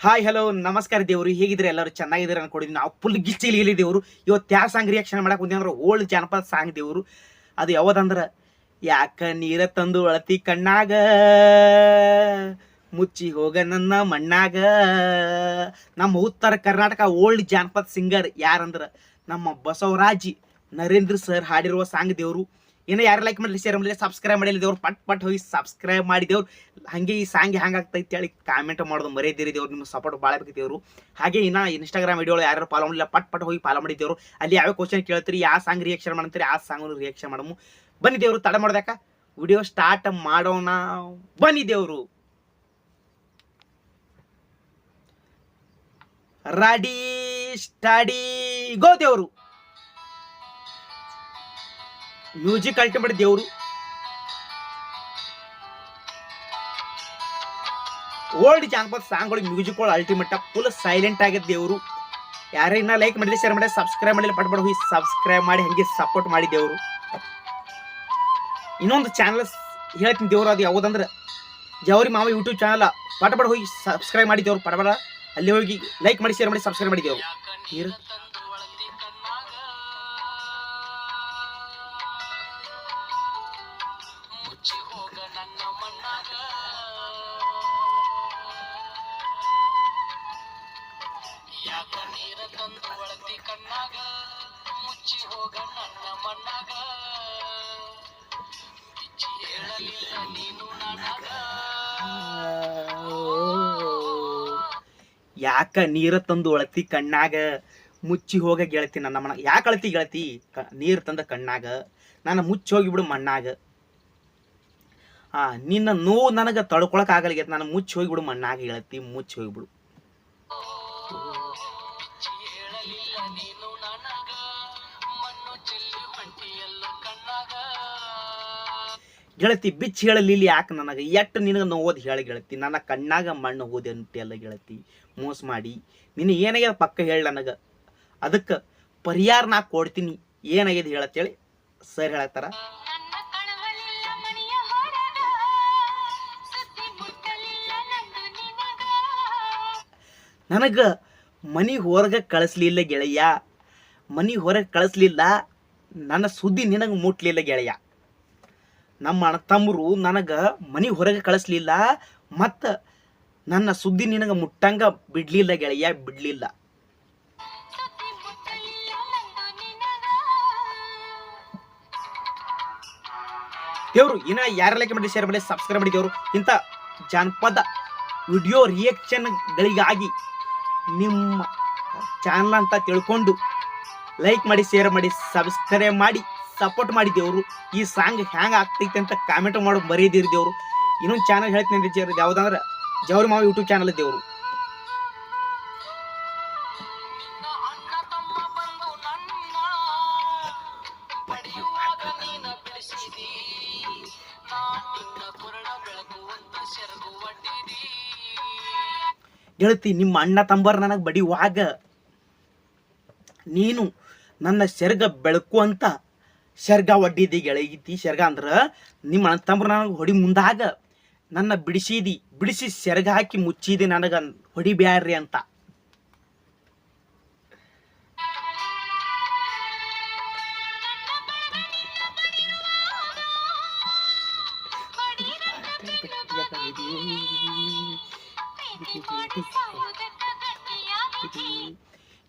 Hi hello ನಮಸ್ಕಾರ ದೇವ್ರು. ಹೇಗಿದ್ರೆ ಎಲ್ಲರೂ ಚೆನ್ನಾಗಿದ್ದೀರ ಅನ್ಕೊಡಿ ನಾವು ಫುಲ್ ಗಿಚ್ಚಿಲಿ ದೇವರು. ಇವತ್ತು ಯಾವ ಸಾಂಗ್ ರಿಯಾಕ್ಷನ್ ಮಾಡಕ್ಕೆ ಅಂದ್ರೆ ಓಲ್ಡ್ ಜಾನಪದ ಸಾಂಗ್ ದೇವರು. ಅದು ಯಾವ್ದಂದ್ರ, ಯಾಕ ನೀರ ತಂದು ಅಳತಿ ಕಣ್ಣಾಗ? ಮುಚ್ಚಿ ಹೋಗ ನನ್ನ ಮಣ್ಣಾಗ? ನಮ್ಮ ಉತ್ತರ ಕರ್ನಾಟಕ ಓಲ್ಡ್ ಜಾನಪದ ಸಿಂಗರ್ ಯಾರಂದ್ರ, ನಮ್ಮ ಬಸವರಾಜಿ ನರೇಂದ್ರ ಸರ್ ಹಾಡಿರುವ ಸಾಂಗ್ ದೇವ್ರು. ಏನೋ ಯಾರು ಲೈಕ್ ಮಾಡಲಿ ಶೇರ್ ಮಾಡಲಿ ಸಬ್ಸ್ಕ್ರೈಬ್ ಮಾಡಿಲ್ಲ ದೇವ್ರು, ಪಟ್ ಪಟ್ ಹೋಗಿ ಸಬ್ಸ್ಕ್ರೈಬ್ ಮಾಡಿದೇವ್ರು ಹಾಗೆ ಈ ಸಾಂಗ್ ಹೆಂಗಾಗ್ತೈತೆ ಹೇಳಿ ಕಾಮೆಂಟ್ ಮಾಡೋದು ಮರೆಯದಿರಿ ದೇವ್ರು ನಿಮ್ಮ ಸಪೋರ್ಟ್ ಭಾಳ ಬೇಕಿದ್ದೇವ್ರು ಹಾಗೆ ಇನ್ನ ಇನ್ಸ್ಟಾಗ್ರಾಮ್ ವಿಡಿಯೋ ಯಾರು ಫಾಲೋ ಮಾಡಿಲ್ಲ ಪಟ್ ಪಟ್ ಹೋಗಿ ಫಾಲೋ ಮಾಡಿದ್ದೇವ್ರು ಅಲ್ಲಿ ಯಾವ ಕ್ವಶನ್ ಕೇಳ್ತೀರಿ, ಯಾವ ಸಾಂಗ್ ರಿಯಾಕ್ಷನ್ ಮಾಡ್ತೀರಿ, ಆ ಸಾಂಗ್ ರಿಯಾಕ್ಷನ್ ಮಾಡಮು. ಬನ್ನಿ ದೇವರು, ತಡ ಮಾಡ್ದಾಕ ವಿಡಿಯೋ ಸ್ಟಾರ್ಟ್ ಮಾಡೋಣ. ಬನ್ನಿ ದೇವರು. ರಡಿ ಸ್ಟಡಿ ಗೋ ದೇವ್ರು. ಮ್ಯೂಸಿಕ್ ಅಲ್ಟಿಮೇಟ್ ದೇವರು. ಓಲ್ಡ್ ಜಾನಪದ ಸಾಂಗ್ಗಳು ಮ್ಯೂಸಿಕ್ಗಳು ಅಲ್ಟಿಮೇಟ್ ಫುಲ್ ಸೈಲೆಂಟ್ ಆಗಿದ್ದ ದೇವರು. ಯಾರೇ ಇನ್ನ ಲೈಕ್ ಮಾಡಿದ್ರೆ ಶೇರ್ ಮಾಡಿ ಸಬ್ಸ್ಕ್ರೈಬ್ ಮಾಡಿಲ್ಲ ಪಟ್ ಹೋಗಿ ಸಬ್ಸ್ಕ್ರೈಬ್ ಮಾಡಿ ಹಂಗೆ ಸಪೋರ್ಟ್ ಮಾಡಿ ದೇವರು. ಇನ್ನೊಂದು ಚಾನಲ್ ಹೇಳ್ತೀನಿ ದೇವ್ರು ಅದು ಯಾವುದಂದ್ರೆ ಜವರಿ ಮಾವ ಯೂಟ್ಯೂಬ್ ಚಾನಲ್ ಪಟ ಹೋಗಿ ಸಬ್ಸ್ಕ್ರೈಬ್ ಮಾಡಿ ದೇವ್ರು ಪಟ ಪಟ ಅಲ್ಲಿ ಹೋಗಿ ಲೈಕ್ ಮಾಡಿ ಶೇರ್ ಮಾಡಿ ಸಬ್ಸ್ಕ್ರೈಬ್ ಮಾಡಿ ದೇವ್ರು. ಮುಚ್ಚಿ ಹೋಗ ನನ್ನ ಬಿಚ್ಚಿ ನೀನು ನನಗ ಯಾಕ ನೀರ ತಂದು ಅಳತಿ ಕಣ್ಣಾಗ? ಮುಚ್ಚಿ ಹೋಗ ಗೆಳತಿ ನನ್ನ ಮನ ಯಾಕೆ ಅಳತಿ ಗೆಳತಿ? ಕ ನೀರು ತಂದ ಕಣ್ಣಾಗ. ನಾನು ಮುಚ್ಚಿ ಹೋಗಿಬಿಡು ಮಣ್ಣಾಗ. ಆ, ನಿನ್ನ ನೋವು ನನಗೆ ತಡ್ಕೊಳಕ್ ಆಗಲಿಗೆ ನಾನು ಮುಚ್ಚಿ ಹೋಗಿಬಿಡು ಮಣ್ಣಾಗ ಗೆಳತಿ, ಮುಚ್ಚಿ ಹೋಗಿಬಿಡು. ಗೆಳತಿ ಬಿಚ್ಚಿ ಹೇಳಲಿಲ್ಲ ಯಾಕೆ ನನಗೆ? ಎಟ್ಟು ನಿನಗೆ ನೋವೋದು ಹೇಳಿ ಗೆಳತಿ. ನನ್ನ ಕಣ್ಣಾಗ ಮಣ್ಣು ಹೋದೆ ಅಂತೆಲ್ಲ ಗೆಳತಿ. ಮೋಸ ಮಾಡಿ. ನಿನ್ನ ಏನಾಗ್ಯದ ಪಕ್ಕ ಹೇಳಿ ನನಗೆ? ಅದಕ್ಕೆ ಪರಿಹಾರ ನಾ ಕೊಡ್ತೀನಿ. ಏನಾಗ್ಯದ ಹೇಳತ್ತೇಳಿ ಸರ್ ಹೇಳತ್ತಾರ ನನಗೆ ಮನೆ ಹೊರಗೆ ಕಳಿಸ್ಲಿಲ್ಲ ಗೆಳೆಯ. ಮನೆ ಹೊರಗೆ ಕಳಿಸ್ಲಿಲ್ಲ. ನನ್ನ ಸುದ್ದಿ ನಿನಗೆ ಮುಟ್ಲಿಲ್ಲ ಗೆಳೆಯ. ನಮ್ಮ ಅಣ್ಣ ತಮ್ಮರು ನನಗೆ ಮನೆ ಹೊರಗೆ ಕಳಿಸ್ಲಿಲ್ಲ, ಮತ್ತು ನನ್ನ ಸುದ್ದಿ ನಿನಗೆ ಮುಟ್ಟಂಗ ಬಿಡ್ಲಿಲ್ಲ ಗೆಳೆಯ, ಬಿಡ್ಲಿಲ್ಲ. ದೇವರು, ಇನ್ನ ಯಾರ ಲೈಕ್ ಮಾಡಿ ಶೇರ್ ಮಾಡಿ ಸಬ್ಸ್ಕ್ರೈಬ್ ಮಾಡಿ ದೇವ್ರು. ಇಂಥ ಜಾನಪದ ವಿಡಿಯೋ ರಿಯಾಕ್ಷನ್ಗಳಿಗಾಗಿ ನಿಮ್ಮ ಚಾನಲ್ ಅಂತ ತಿಳ್ಕೊಂಡು ಲೈಕ್ ಮಾಡಿ ಶೇರ್ ಮಾಡಿ ಸಬ್ಸ್ಕ್ರೈಬ್ ಮಾಡಿ. ಸಪೋರ್ಟ್ ಮಾಡಿ ದೇವ್ರು. ಈ ಸಾಂಗ್ ಹ್ಯಾಂಗ್ ಆಗ್ತೈತೆ ಅಂತ ಕಾಮೆಂಟ್ ಮಾಡಿ ಬರೀದಿರಿ ದೇವರು. ಇನ್ನೊಂದು ಚಾನಲ್ ಹೇಳ್ತೀನಿ ಜೇರ್ ಯಾವುದಂದ್ರೆ ಜವರಿ ಮಾವ ಯೂಟ್ಯೂಬ್ ಚಾನಲ್ ದೇವರು. ಗೆಳತಿ, ನಿಮ್ಮ ಅಣ್ಣ ತಂಬರ್ ನನಗೆ ಬಡಿಯುವಾಗ ನೀನು ನನ್ನ ಸೆರ್ಗ ಬೆಳಕು ಅಂತ ಸೆರ್ಗ ಒಡ್ಡಿದಿ ಗೆಳಗಿತಿ ಶರ್ಗ ಅಂದ್ರೆ ನಿಮ್ಮ ಅಣ್ಣ ತಂಬ್ರ ನನಗೆ ಹೊಡಿ ಮುಂದಾಗ ನನ್ನ ಬಿಡಿಸಿದಿ ಬಿಡಿಸಿ ಶರ್ಗ ಹಾಕಿ ಮುಚ್ಚಿದಿ ನನಗೆ ಹೊಡಿಬ್ಯಾಡ್ರಿ ಅಂತ.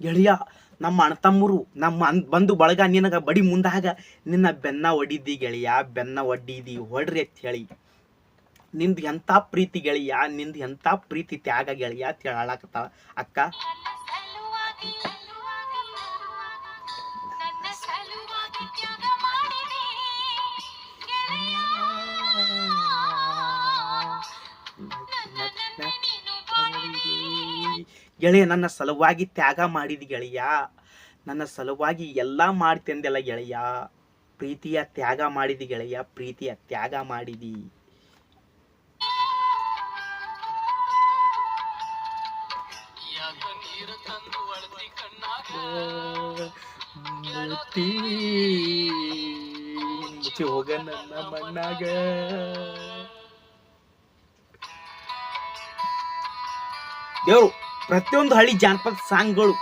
ಗೆಳೆಯ ನಮ್ಮ ಅಣ್ಣ ತಮ್ಮರು, ನಮ್ಮ ಅನ್, ಬಂದು ಬಳಗ ನಿನಗ ಬಡಿ ಮುಂದಾಗ, ನಿನ್ನ ಬೆನ್ನ ಒಡಿದಿ ಗೆಳೆಯ, ಬೆನ್ನ ಒಡ್ಡಿದಿ ಹೊಡ್ರಿ ಅಂತ ಹೇಳಿ. ನಿಂದು ಎಂಥ ಪ್ರೀತಿ ಗೆಳೆಯ, ನಿಂದು ಎಂಥ ಪ್ರೀತಿ ತ್ಯಾಗ ಗೆಳೆಯ ಅಂತ ಹೇಳಾಕತ್ತಾಳ. ಅಕ್ಕ ಗೆಳೆಯ ನನ್ನ ಸಲುವಾಗಿ ತ್ಯಾಗ ಮಾಡಿದ ಗೆಳೆಯ ನನ್ನ ಸಲುವಾಗಿ ಎಲ್ಲ ಮಾಡ್ತೆಂದೆಲ್ಲ ಗೆಳೆಯ ಪ್ರೀತಿಯ ತ್ಯಾಗ ಮಾಡಿದಿ ಗೆಳೆಯ ಪ್ರೀತಿಯ ತ್ಯಾಗ ಮಾಡಿದಿ. ಮುಚ್ಚಿ ಹೋಗ ನನ್ನ ಮಣ್ಣಾಗ. ದೇವ್ರು ಪ್ರತಿಯೊಂದು ಹಳ್ಳಿ ಜಾನಪದ ಸಾಂಗ್ಗಳು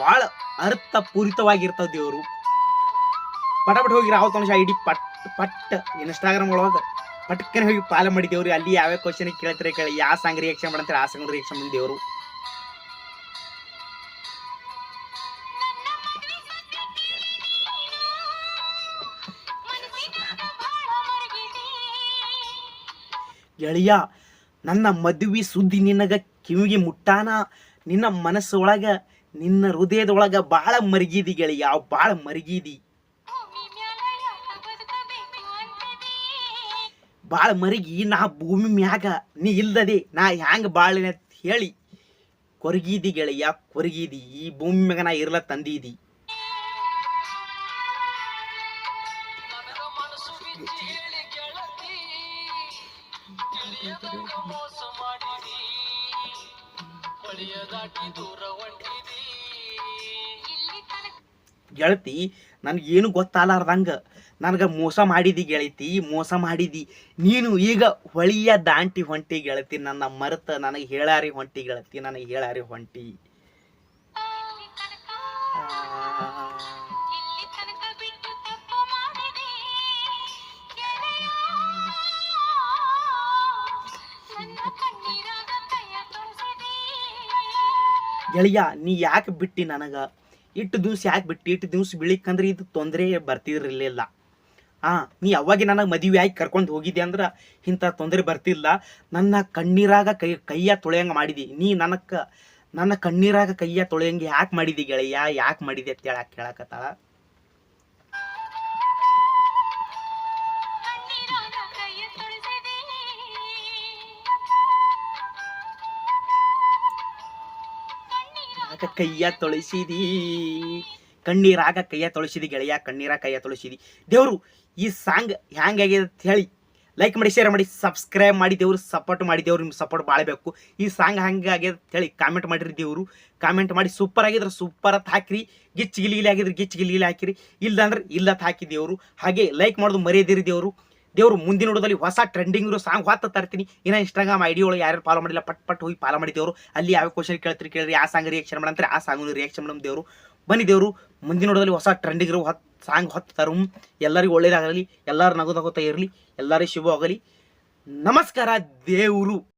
ಭಾಳ ಅರ್ಥಪೂರಿತವಾಗಿರ್ತಾವ ದೇವರು. ಪಟ ಪಟ ಹೋಗಿ ರಾವ್ ತನಕ ಐಡಿ ಪಟ್ ಪಟ್ ಇನ್ಸ್ಟಾಗ್ರಾಮ್ ಒಳಗೆ ಪಟ್ಕನೆ ಹೋಗಿ ಪಾಲ ಮಾಡಿ ದೇವ್ರು, ಅಲ್ಲಿ ಯಾವ ಕ್ವಶನ್ ಕೇಳ್ತಾರೆ ಕೇಳಿ ಯಾವ ಸಾಂಗ್ ರಿಯಾಕ್ಷನ್ ಮಾಡಂತಾರೆ, ಆ ಸಾಂಗ್ ರಿಯಾಕ್ಷನ್ ಮಾಡಿ ದೇವರು. ಗೆಳೆಯ, ನನ್ನ ಮದುವೆ ಸುದ್ದಿ ನಿನಗ ಕಿವಿಗೆ ಮುಟ್ಟಾನ, ನಿನ್ನ ಮನಸ್ಸೊಳಗ, ನಿನ್ನ ಹೃದಯದೊಳಗ ಬಹಳ ಮರಗಿದಿ ಗೆಳೆಯ ಬಹಳ ಮರಗಿದಿ. ಭಾಳ ಮರಗಿ, ನಾ ಭೂಮಿ ಮ್ಯಾಗ ನೀ ಇಲ್ದದೆ, ನಾ ಹ್ಯಾಂಗ ಬಾಳಿನ ಹೇಳಿ ಕೊರಗಿದಿ ಗೆಳೆಯ, ಕೊರಗಿದಿ, ಈ ಭೂಮಿ ಮ್ಯಾಗ ನಾ ಇರ್ಲ ತಂದಿದಿ. ಮಾಡಿದಿ ದಾಟಿ ದೂರ ಹೊಂಟಿದಿ ಗೆಳತಿ ನನಗೇನು ಗೊತ್ತಾಲಾರ್ದಂಗ ನನಗೆ ಮೋಸ ಮಾಡಿದಿ ಗೆಳತಿ ಮೋಸ ಮಾಡಿದಿ. ನೀನು ಈಗ ಹೊಳಿಯ ದಾಂಟಿ ಹೊಂಟಿ ಗೆಳತಿ ನನ್ನ ಮರೆತ ನನಗೆ ಹೇಳಾರಿ ಹೊಂಟಿ ಗೆಳತಿ ನನಗೆ ಹೇಳಾರಿ ಹೊಂಟಿ. ಗೆಳೆಯ ನೀ ಯಾಕೆ ಬಿಟ್ಟಿ ನನಗೆ? ಇಟ್ಟು ದಿವ್ಸ ಯಾಕೆ ಬಿಟ್ಟು? ಇಟ್ಟು ದಿವ್ಸ ಬಿಳಿಕಂದ್ರೆ ಇದು ತೊಂದರೆ ಬರ್ತಿರಲಿಲ್ಲ. ಹಾಂ ನೀ ಅವಾಗ ನನಗೆ ಮದುವೆ ಆಗಿ ಕರ್ಕೊಂಡು ಹೋಗಿದ್ದೆ ಅಂದ್ರೆ ಇಂಥ ತೊಂದರೆ ಬರ್ತಿಲ್ಲ. ನನ್ನ ಕಣ್ಣೀರಾಗ ಕೈ, ಕೈಯ ತೊಳೆಯಂಗೆ ಮಾಡಿದಿ. ನೀ ನನಕ್ಕೆ, ನನ್ನ ಕಣ್ಣೀರಾಗ ಕೈಯ ತೊಳೆಯಂಗೆ ಯಾಕೆ ಮಾಡಿದಿ ಗೆಳೆಯ? ಯಾಕೆ ಮಾಡಿದೆ ಅಂತ ಹೇಳಕ್ಕೆ ಕೇಳಕತ್ತಾಳ? ಆಗ ಕೈಯ ತೊಳಸಿದಿ. ಕಣ್ಣೀರಾಗ ಕೈಯ ತೊಳಸಿದಿ, ಗೆಳೆಯ ಕಣ್ಣೀರ ಕೈಯ ತೊಳಸಿದಿ. ದೇವರು ಈ ಸಾಂಗ್ ಹ್ಯಾಂಗಾಗಿದೆ ಅಂತ ಹೇಳಿ ಲೈಕ್ ಮಾಡಿ ಶೇರ್ ಮಾಡಿ ಸಬ್ಸ್ಕ್ರೈಬ್ ಮಾಡಿ, ದೇವ್ರು ಸಪೋರ್ಟ್ ಮಾಡಿ, ದೇವ್ರು ನಿಮ್ಮ ಸಪೋರ್ಟ್ ಬಾಳಬೇಕು ಈ ಸಾಂಗ್ ಹಂಗಾಗ್ಯದ ಹೇಳಿ ಕಾಮೆಂಟ್ ಮಾಡಿರಿ ದೇವರು. ಕಾಮೆಂಟ್ ಮಾಡಿ ಸೂಪರ್ ಆಗಿದ್ರೆ ಸೂಪರ್ ಅಂತ ಹಾಕಿರಿ. ಗಿಚ್ ಗಿಲಿಗಿಲಿ ಆಗಿದ್ರೆ ಗಿಚ್ ಗಿಲಿಗಿಲಿ ಹಾಕಿರಿ. ಇಲ್ಲ ಅಂದ್ರೆ ಇಲ್ಲ ಹಾಕಿ ದೇವರು. ಹಾಗೆ ಲೈಕ್ ಮಾಡೋದು ಮರೆಯದಿರಿ ದೇವ್ರು. ದೇವ್ರು ಮುಂದಿನ ನೋಡೋದಲ್ಲಿ ಹೊಸ ಟ್ರೆಂಡಿಂಗ್ ಇರೋ ಸಾಂಗ್ ಹೊತ್ತ ತರ್ತೀನಿ. ಇನ್ನು ಇನ್ಸ್ಟಾಗ್ರಾಮ್ ಐಡಿ ಒಳಗೆ ಯಾರು ಫಾಲೋ ಮಾಡಿಲ್ಲ, ಪಟ್ ಪಟ್ ಹೋಗಿ ಫಾಲೋ ಮಾಡಿ ದೇವರು. ಅಲ್ಲಿ ಯಾವ ಕ್ವಶನ್ ಕೇಳ್ತೀರಿ ಕೇಳಿರಿ, ಆ ಸಾಂಗ್ ರಿಯಾಕ್ಷನ್ ಮಾಡಂತಾರೆ ಆ ಸಾಂಗ್ ರಿಯಾಕ್ಷನ್ ಮಾಡಮ್ ದೇವರು. ಬನ್ನಿ ದೇವರು, ಮುಂದಿನ ನೋಡೋದಲ್ಲಿ ಹೊಸ ಟ್ರೆಂಡಿಂಗ್ ಇರೋ ಹೊತ್ತು ಸಾಂಗ್ ಹೊತ್ತು ತರು ಎಲ್ಲರಿಗೂ ಒಳ್ಳೇದಾಗಲಿ, ಎಲ್ಲರೂ ನಗೋದಾಗೋತಾ ಇರಲಿ, ಎಲ್ಲರಿಗೂ ಶುಭವಾಗಲಿ. ನಮಸ್ಕಾರ ದೇವರು.